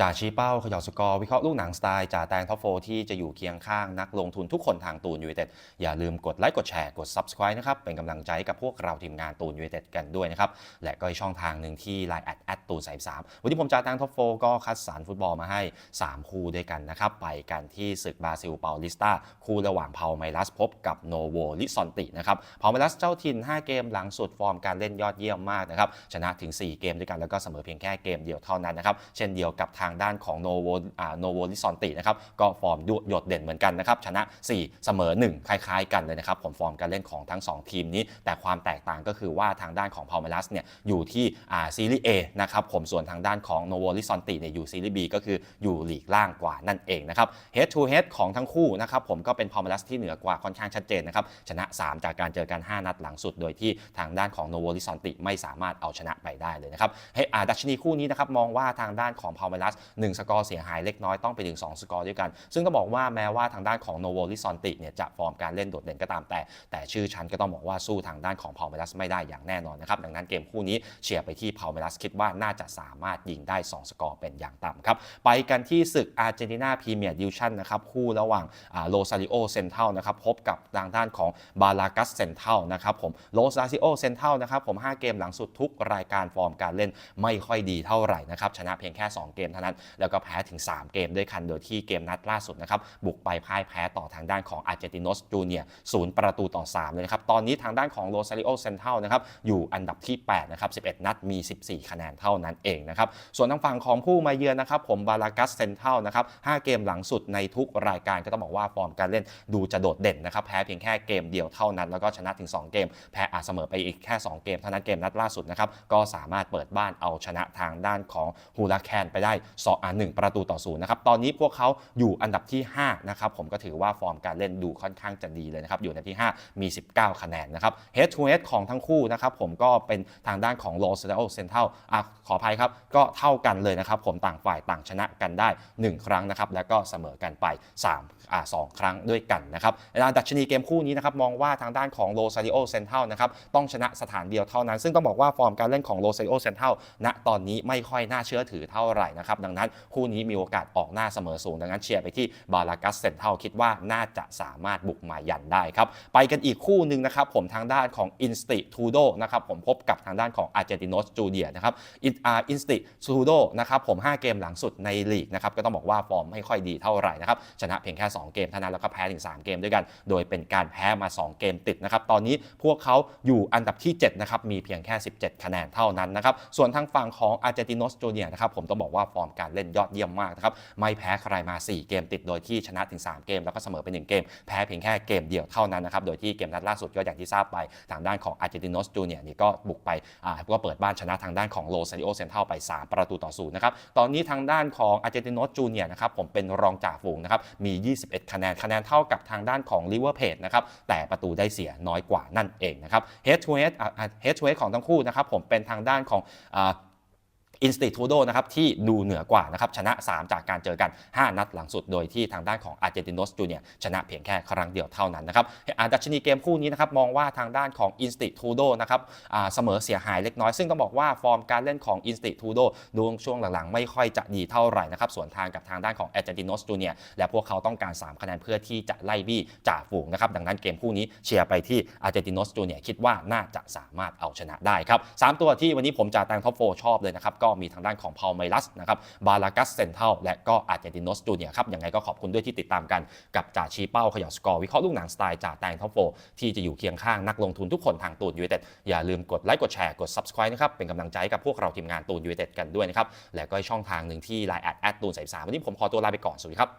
จ่าชี้เป้าเขย่าสกอร์วิเคราะห์ลูกหนังสไตล์จ่าแตงท็อปโฟที่จะอยู่เคียงข้างนักลงทุนทุกคนทางตูนยูเต็ดอย่าลืมกดไลค์กดแชร์กด Subscribe นะครับ เป็นกำลังใจให้กับพวกเราทีมงานตูนยูเต็ดกันด้วยนะครับ และก็ช่องทางหนึ่งที่ Line แอดแอดตูนสามสามวันนี้ผมจ่าแตงท็อปโฟก็คัดสรรฟุตบอลมาให้ 3 คู่ด้วยกันนะครับ ไปกันที่ศึกบราซิลเปาลิสตาคู่ระหว่างเผาไมลัสพบกับโนโวลิซอนตินะครับเผาไมลัสเจ้าถิ่น 5 เกมหลังสุดฟอร์มการเล่นยอดเยี่ยมมากนะครับชนะถึง 4 เกมด้วยกันแล้วก็เสมอเพียงแค่เกมเดียวเท่านั้นนะครับเช่นเดียวกับทางด้านของโนโวอ่าโนโวลิซอนตินะครับก็ฟอร์มดุโดดเด่นเหมือนกันนะครับชนะ 4 เสมอ 1 คล้ายๆ กันเลยนะครับผมฟอร์มการเล่นของทั้ง 2 ทีมนี้ แต่ความแตกต่างก็คือว่าทางด้านของพาเมลัสเนี่ยอยู่ที่อ่าซีรีส์ A นะครับผมส่วนทางด้านของโนโวลิซอนติเนี่ยอยู่ซีรีส์ B ก็คืออยู่หลีกล่างกว่านั่นเองนะครับ head to head ของทั้งคู่นะครับผมก็เป็นพาเมลัสที่เหนือกว่าค่อนข้างชัดเจนนะครับชนะ 3 จากการเจอกัน 5 นัดหลังสุด โดยที่ทางด้านของโนโวลิซอนติไม่สามารถเอาชนะไปได้เลยนะครับให้ดัชนีคู่นี้นะครับมองว่าทางด้านของพาเมลัส1สกอร์เสียหายเล็กน้อยต้องไปถึง 2 สกอร์ด้วยกัน ซึ่งก็บอกว่าแม้ว่าทางด้านของโนโวลิซอนติเนี่ยจะฟอร์มการเล่นโดดเด่นก็ตามแต่ แต่ชื่อชั้นก็ต้องบอกว่าสู้ทางด้านของพาเมลัสไม่ได้อย่างแน่นอนนะครับดังนั้นเกมคู่นี้เชียร์ไปที่พาเมลัสคิดว่าน่าจะสามารถยิงได้ 2 สกอร์เป็นอย่างต่ำครับไปกันที่ศึกอาร์เจนตินาพรีเมียร์ดิวชั่นนะครับคู่ระหว่างโลซาริโอเซนเทลนะครับพบกับทางด้านของบาลากัสเซนเทลนะครับผมโลซาริโอเซนเทลนะครับผม5เกมหลังสุดทุกรายการฟอร์มการเล่นไม่ค่อยดีเท่าไหร่นะครับชนะเพียงแค่ 2 เกมเท่านั้นแล้วก็แพ้ถึง 3 เกมด้วยกันโดยที่เกมนัดล่าสุดนะครับบุกไปพ่ายแพ้ต่อทางด้านของอาร์เจนติโนสจูเนียศูนย์ประตูต่อ 3 เลยนะครับตอนนี้ทางด้านของโลซาริโอเซนเทลนะครับอยู่อันดับที่8นะครับ11 นัดมี 14 คะแนนเท่านั้นเองนะครับส่วนทางฝั่งของผู้มาเยือนนะครับผมบาลากัสเซนเทลนะครับ5เกมหลังสุดในทุกรายการก็ต้องบอกว่าฟอร์มการเล่นดูจะโดดเด่นนะครับแพ้เพียงแค่เกมเดียวเท่านั้น แล้วก็ชนะถึง 2 เกม แพ้อาเสมอไปอีกแค่ 2 เกมเท่านั้นเกมนัดล่าสุดนะครับก็สามารถเปิดบ้านเอาชนะทางด้านของฮูลาแคนไปได้2อ่า1ประตูต่อศูนย์นะครับ ตอนนี้พวกเขาอยู่อันดับที่5นะครับ ผมก็ถือว่าฟอร์มการเล่นดูค่อนข้างจะดีเลยนะครับ อยู่อันที่ 5 มี 19 คะแนนนะครับ head to head ของทั้งคู่นะครับผมก็เป็นทางด้านของโลซาโอเซนเทลอะขออภัยครับ ก็เท่ากันเลยนะครับ ผมต่างฝ่ายต่างชนะกันได้ 1 ครั้งนะครับ แล้วก็เสมอกันไป3อ่าสองครั้งด้วยกันนะครับดัชนีเกมคู่นี้นะครับมองว่าทางด้านของโลซาริโอเซนเทลนะครับต้องชนะสถานเดียวเท่านั้น ซึ่งต้องบอกว่าฟอร์มการเล่นของโลซาริโอเซนเทลณตอนนี้ไม่ค่อยน่าเชื่อถือเท่าไหร่นะครับดังนั้นคู่นี้มีโอกาสออกหน้าเสมอสูง ดังนั้นเชียร์ไปที่บาลากัสเซนเทลคิดว่าน่าจะสามารถบุกมายันได้ครับ ไปกันอีกคู่หนึ่งนะครับผมทางด้านของอินสติทูโดนะครับผมพบกับทางด้านของอาร์เจนติโนสจูเดียนะครับอินสติทูโดนะครับผม 5 เกมหลังสุดในลีกนะครับก็ต้องบอกว่าฟอร์มไม่ค่อยดีเท่าไหร่นะครับชนะเพียงแค่ 2 เกมเท่านั้นแล้วก็แพ้ถึง 3 เกมด้วยกัน โดยเป็นการแพ้มา 2 เกมติดนะครับตอนนี้พวกเขาอยู่อันดับที่7นะครับมีเพียงแค่ 17 คะแนนเท่านั้นนะครับส่วนทางฝั่งของอาร์เจนติโนสจูเนียนะครับผมต้องบอกว่าฟอร์มการเล่นยอดเยี่ยมมากนะครับไม่แพ้ใครมา 4 เกมติดโดยที่ชนะถึง 3 เกม แล้วก็เสมอไป1เกม แพ้เพียงแค่เกมเดียวเท่านั้นนะครับโดยที่เกมนัดล่าสุดก็อย่างที่ทราบไปทางด้านของอาร์เจนติโนสจูเนียนี่ก็บุกไปอ่าก็เปิดบ้านชนะทางด้านของโลซาริโอเซนเทลไป 3 ประตูต่อศูนย์นะครับตอนนี้ทางด้านของอาร์เจนติโนสจูเนียนะครับผมเป็นรองจ่าฝูงนะครับมี 21 คะแนนคะแนนเท่ากับทางด้านของลิเวอร์เพจนะครับแต่ประตูได้เสียน้อยกว่านั่นเองนะครับ head to head อ่า head to head ของทั้งคู่นะครับผมเป็นทางด้านของ อินสติทูโดนะครับที่ดูเหนือกว่านะครับชนะ 3 จากการเจอกัน 5 นัดหลังสุดโดยที่ทางด้านของอาร์เจนติโนสจูเนียชนะเพียงแค่ครั้งเดียวเท่านั้นนะครับอดัชนีเกมคู่นี้นะครับมองว่าทางด้านของอินสติทูโดนะครับเสมอเสียหายเล็กน้อย ซึ่งต้องบอกว่าฟอร์มการเล่นของอินสติทูโดดูช่วงหลังๆ ไม่ค่อยจะดีเท่าไหร่นะครับส่วนทางกับทางด้านของอาร์เจนติโนสจูเนียและพวกเขาต้องการ 3 คะแนนเพื่อที่จะไล่บี้จ่าฝูงนะครับดังนั้นเกมคู่นี้เชียร์ไปที่อาร์เจนติโนสจูเนียคิดว่าน่าจะสามารถเอาชนะได้ครับสามตัวที่วันนี้ผมจะแตงท็อปโฟชอบเลยนะครับก็มีทางด้านของพาไมลัสนะครับบาลากัสเซนเทลและก็อาร์เจนติโนสจูเนียครับยังไงก็ขอบคุณด้วยที่ติดตามกันกับจ่าชี้เป้าขย่าสกอร์วิเคราะห์ลูกหนังสไตล์จ่าแตงท็อปโฟที่จะอยู่เคียงข้างนักลงทุนทุกคนทางตูนยูเอเต็ดอย่าลืมกดไลค์กดแชร์กด subscribe นะครับเป็นกำลังใจกับพวกเราทีมงานตูนยูเอเต็ดกันด้วยนะครับและก็ช่องทางหนึ่งที่ Line แอดแอดตูนสามวันนี้ผมขอตัวลาไปก่อนสวัสดีครับ